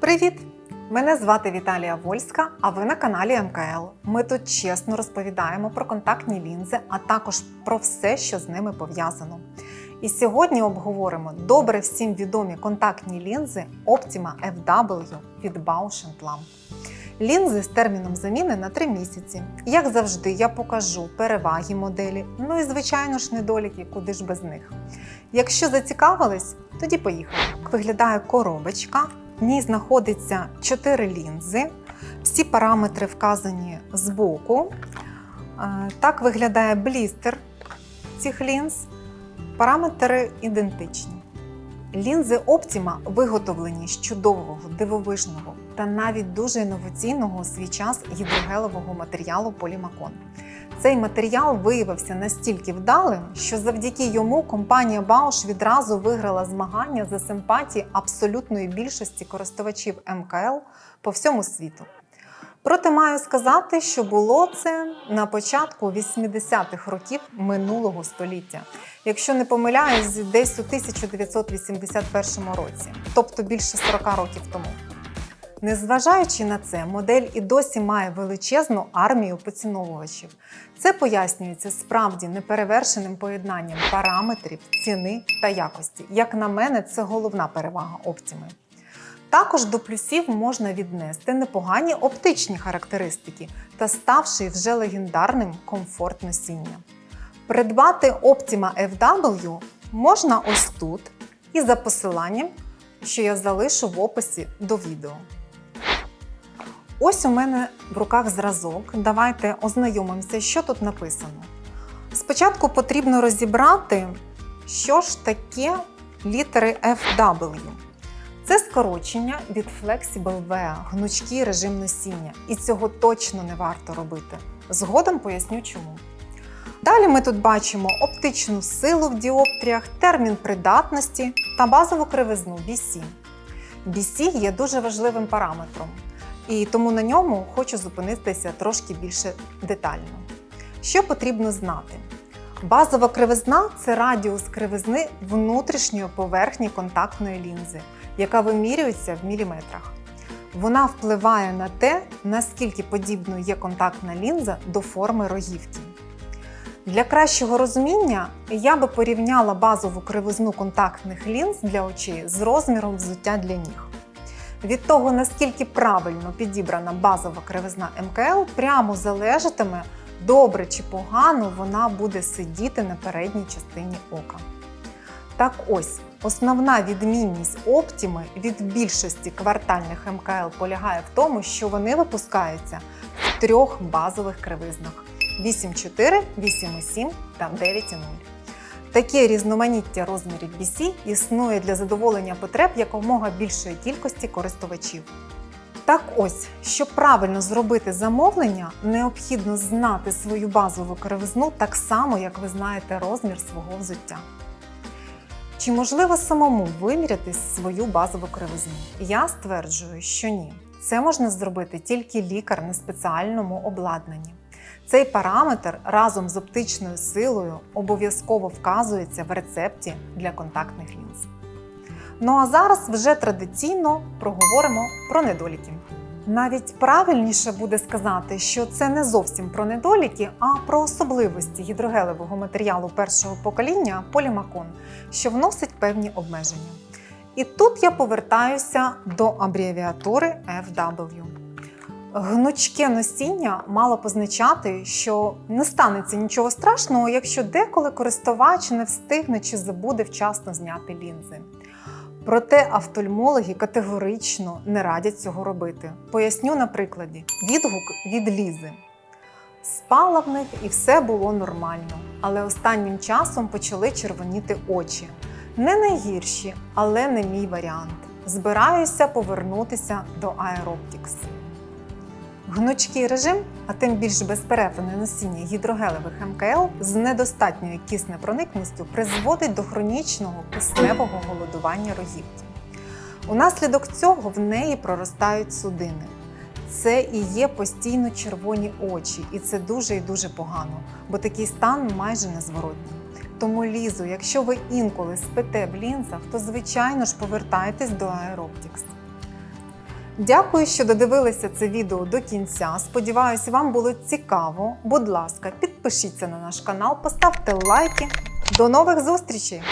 Привіт! Мене звати Віталія Вольська, а ви на каналі МКЛ. Ми тут чесно розповідаємо про контактні лінзи, а також про все, що з ними пов'язано. І сьогодні обговоримо добре всім відомі контактні лінзи Optima FW від Bausch Lamp. Лінзи з терміном заміни на 3 місяці. Як завжди, я покажу переваги моделі, ну і звичайно ж недоліки, куди ж без них. Якщо зацікавились, тоді поїхали. Виглядає коробочка. В ній знаходиться 4 лінзи. Всі параметри вказані збоку. Е, Так виглядає блістер цих лінз. Параметри ідентичні. Лінзи Optima виготовлені з чудового, дивовижного та навіть дуже інноваційного у свій час гідрогелевого матеріалу полімакон. Цей матеріал виявився настільки вдалим, що завдяки йому компанія Bausch відразу виграла змагання за симпатії абсолютної більшості користувачів МКЛ по всьому світу. Проте маю сказати, що було це на початку 80-х років минулого століття, якщо не помиляюсь, десь у 1981 році, тобто більше 40 років тому. Незважаючи на це, модель і досі має величезну армію поціновувачів. Це пояснюється справді неперевершеним поєднанням параметрів, ціни та якості. Як на мене, це головна перевага Optimi. Також до плюсів можна віднести непогані оптичні характеристики та ставший вже легендарним комфорт носіння. Придбати Optima FW можна ось тут і за посиланням, що я залишу в описі до відео. Ось у мене в руках зразок. Давайте ознайомимося, що тут написано. Спочатку потрібно розібрати, що ж таке літери FW. Це скорочення від Flexible V, гнучкий режим носіння, і цього точно не варто робити. Згодом поясню чому. Далі ми тут бачимо оптичну силу в діоптріях, термін придатності та базову кривизну BC. BC є дуже важливим параметром, і тому на ньому хочу зупинитися трошки більше детально. Що потрібно знати? Базова кривизна це радіус кривизни внутрішньої поверхні контактної лінзи, яка вимірюється в міліметрах. Вона впливає на те, наскільки подібною є контактна лінза до форми рогівки. Для кращого розуміння я би порівняла базову кривизну контактних лінз для очей з розміром взуття для ніг. Від того, наскільки правильно підібрана базова кривизна МКЛ, прямо залежатиме, добре чи погано вона буде сидіти на передній частині ока. Так ось, основна відмінність Оптіми від більшості квартальних МКЛ полягає в тому, що вони випускаються в трьох базових кривизнах: 8.4, 8.7 та 9.0. Таке різноманіття розмірів BC існує для задоволення потреб якомога більшої кількості користувачів. Так ось, щоб правильно зробити замовлення, необхідно знати свою базову кривизну так само, як ви знаєте розмір свого взуття. Чи можливо самому виміряти свою базову кривизну? Я стверджую, що ні. Це можна зробити тільки лікар на спеціальному обладнанні. Цей параметр разом з оптичною силою обов'язково вказується в рецепті для контактних лінз. Ну а зараз вже традиційно проговоримо про недоліки. Навіть правильніше буде сказати, що це не зовсім про недоліки, а про особливості гідрогелевого матеріалу першого покоління полімакон, що вносить певні обмеження. І тут я повертаюся до абревіатури FW. Гнучке носіння мало позначати, що не станеться нічого страшного, якщо деколи користувач не встигне чи забуде вчасно зняти лінзи. Проте офтальмологи категорично не радять цього робити. Поясню на прикладі: відгук від Лізи. Спала в них і все було нормально, але останнім часом почали червоніти очі. Не найгірші, але не мій варіант. Збираюся повернутися до Aeroptics. Гнучкий режим, а тим більш безперервне носіння гідрогелевих МКЛ з недостатньою киснепроникністю призводить до хронічного кисневого голодування рогівки. Унаслідок цього в неї проростають судини. Це і є постійно червоні очі, і це дуже і дуже погано, бо такий стан майже незворотній. Тому лізу, якщо ви інколи спите в лінзах, то звичайно ж повертайтесь до Aeroptics. Дякую, що додивилися це відео до кінця. Сподіваюсь, вам було цікаво. Будь ласка, підпишіться на наш канал, поставте лайки. До нових зустрічей!